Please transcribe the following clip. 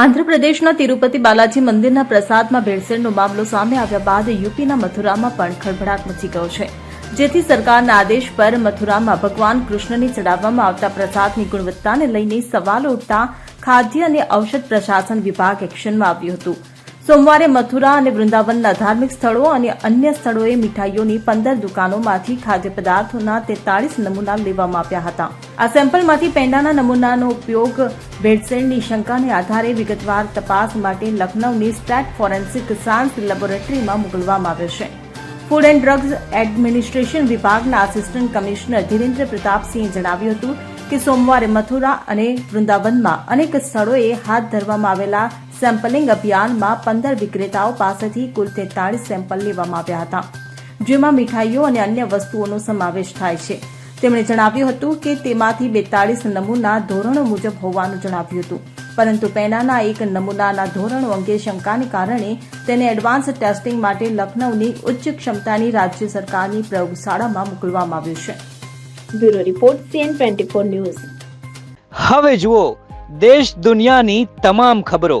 આંધ્રપ્રદેશના તિરુપતિ બાલાજી મંદિરના પ્રસાદમાં ભેળસેળનો મામલો સામે આવ્યા બાદ યુપીના મથુરામાં પણ ખળભળાટ મચી ગયો છે. જેથી સરકારના આદેશ પર મથુરામાં ભગવાન કૃષ્ણને ચડાવવામાં આવતા પ્રસાદની ગુણવત્તાને લઈને સવાલો ઉઠતા ખાદ્ય અને ઔષધ પ્રશાસન વિભાગ એક્શનમાં આવ્યું હતું. સોમવારે મથુરા અને વૃંદાવનના ધાર્મિક સ્થળો અને અન્ય સ્થળોએ મીઠાઈઓની પંદર દુકાનોમાંથી ખાદ્ય પદાર્થોના તેતાળીસ નમૂના લેવામાં આવ્યા હતા. આ સેમ્પલમાંથી પેંડાના નમૂનાનો ઉપયોગ ભેળસેળની શંકાને આધારે વિગતવાર તપાસ માટે લખનૌની સ્ટેટ ફોરેન્સિક સાયન્સ લેબોરેટરીમાં મોકલવામાં આવ્યો છે. ફૂડ એન્ડ ડ્રગ્સ એડમિનિસ્ટ્રેશન વિભાગના આસિસ્ટન્ટ કમિશનર ધીરેન્દ્ર પ્રતાપસિંહે જણાવ્યું હતું કે સોમવારે મથુરા અને વૃંદાવનમાં અનેક સ્થળોએ હાથ ધરવામાં આવેલા સેમ્પલિંગ અભિયાનમાં પંદર વિક્રેતાઓ પાસેથી કુલ તેતાળીસ સેમ્પલ લેવામાં આવ્યા હતા જેમાં મીઠાઈઓ અને અન્ય વસ્તુઓનો સમાવેશ થાય છે. તેમણે જણાવ્યું હતું કે તેમાંથી બેતાળીસ નમૂના ધોરણો મુજબ હોવાનું જણાવ્યું હતું પરંતુ પેનાના એક નમૂનાના ધોરણો અંગે શંકાને કારણે તેને એડવાન્સ ટેસ્ટિંગ માટે લખનૌની ઉચ્ચ ક્ષમતાની રાજ્ય સરકારની પ્રયોગશાળામાં મોકલવામાં આવ્યું છે. Bureau report CN twenty four news. હવે જુઓ દેશ દુનિયાની તમામ ખબરો.